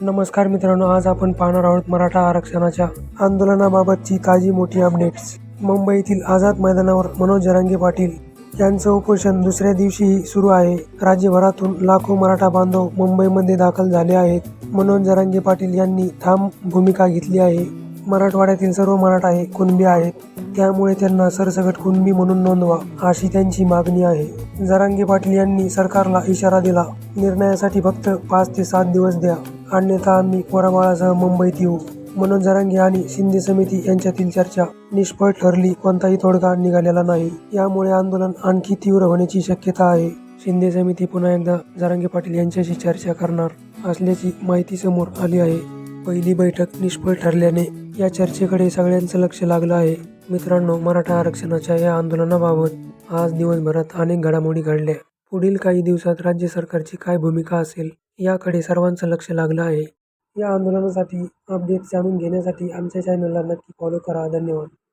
नमस्कार मित्रांनो आज आपण पाहणार आहोत मराठा आरक्षणाच्या आंदोलनाबाबतची ताजी मोठी अपडेट्स. मुंबईतील आझाद मैदानावर मनोज जरांगे पाटील यांचं उपोषण दुसऱ्या दिवशीही सुरू आहे. राज्यभरातून लाखो मराठा बांधव मुंबईमध्ये दाखल झाले आहेत. मनोज जरांगे पाटील यांनी ठाम भूमिका घेतली आहे. मराठवाड्यातील सर्व मराठा हे कुणबी आहेत. त्यामुळे त्यांना सरसकट कुणबी म्हणून नोंदवा अशी त्यांची मागणी आहे. जरांगे पाटील यांनी सरकारला इशारा दिला निर्णयासाठी फक्त पाच ते सात दिवस द्या. अन्यथा आम्ही पोराबाळासह मुंबईत येऊ. मनोज जरांगे आणि शिंदे समिती यांच्यातील चर्चा निष्फळ ठरली. कोणताही तोडगा निघालेला नाही. यामुळे आंदोलन आणखी तीव्र होण्याची शक्यता आहे. शिंदे समिती पुन्हा एकदा जरांगे पाटील यांच्याशी चर्चा करणार असल्याची माहिती समोर आली आहे. पहिली बैठक निष्फळ ठरल्याने या चर्चेकडे सगळ्यांचं लक्ष लागलं आहे. मित्रांनो मराठा आरक्षणाच्या या आंदोलनाबाबत आज दिवसभरात अनेक घडामोडी घडल्या. पुढील काही दिवसात राज्य सरकारची काय भूमिका असेल याकडे सर्वांचं लक्ष लागलं आहे. या आंदोलनासाठी अपडेट्स जाणून घेण्यासाठी आमच्या चॅनलला नक्की फॉलो करा. धन्यवाद.